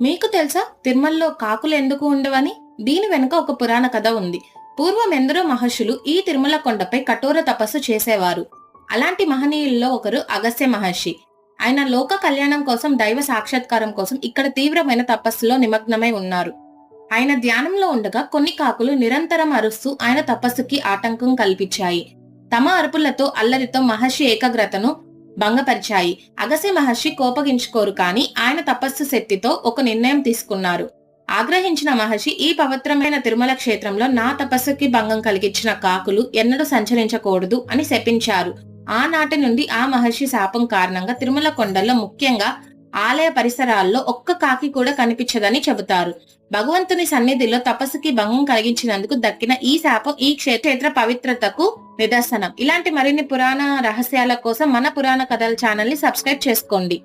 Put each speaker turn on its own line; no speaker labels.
మీకు తెలుసా తిరుమలలో కాకులు ఎందుకు ఉండవని? దీని వెనుక ఒక పురాణ కథ ఉంది. పూర్వం ఎందరో మహర్షులు ఈ తిరుమల కొండపై కఠోర తపస్సు చేసేవారు. అలాంటి మహనీయుల్లో ఒకరు అగస్త్య మహర్షి. ఆయన లోక కళ్యాణం కోసం దైవ సాక్షాత్కారం కోసం ఇక్కడ తీవ్రమైన తపస్సులో నిమగ్నమై ఉన్నారు. ఆయన ధ్యానంలో ఉండగా కొన్ని కాకులు నిరంతరం అరుస్తూ ఆయన తపస్సుకి ఆటంకం కల్పించాయి. తమ అరుపులతో అల్లరితో మహర్షి ఏకాగ్రతను భంగపరిచాయి. అగసి మహర్షి కోపగించుకోరు కానీ ఆయన తపస్సు శక్తితో ఒక నిర్ణయం తీసుకున్నారు. ఆగ్రహించిన మహర్షి ఈ పవిత్రమైన తిరుమల క్షేత్రంలో నా తపస్సుకి భంగం కలిగించిన కాకులు ఎన్నడూ సంచరించకూడదు అని శపించారు. ఆనాటి నుండి ఆ మహర్షి శాపం కారణంగా తిరుమల కొండల్లో ముఖ్యంగా ఆలయ పరిసరాల్లో ఒక్క కాకి కూడా కనిపించదని చెబుతారు. భగవంతుని సన్నిధిలో తపస్సుకి భంగం కలిగించినందుకు దక్కిన ఈ శాపం ఈ క్షేత్ర పవిత్రతకు నిదర్శనం. ఇలాంటి మరిన్ని పురాణ రహస్యాల కోసం మన పురాణ కథల ఛానల్ని సబ్స్క్రైబ్ చేసుకోండి.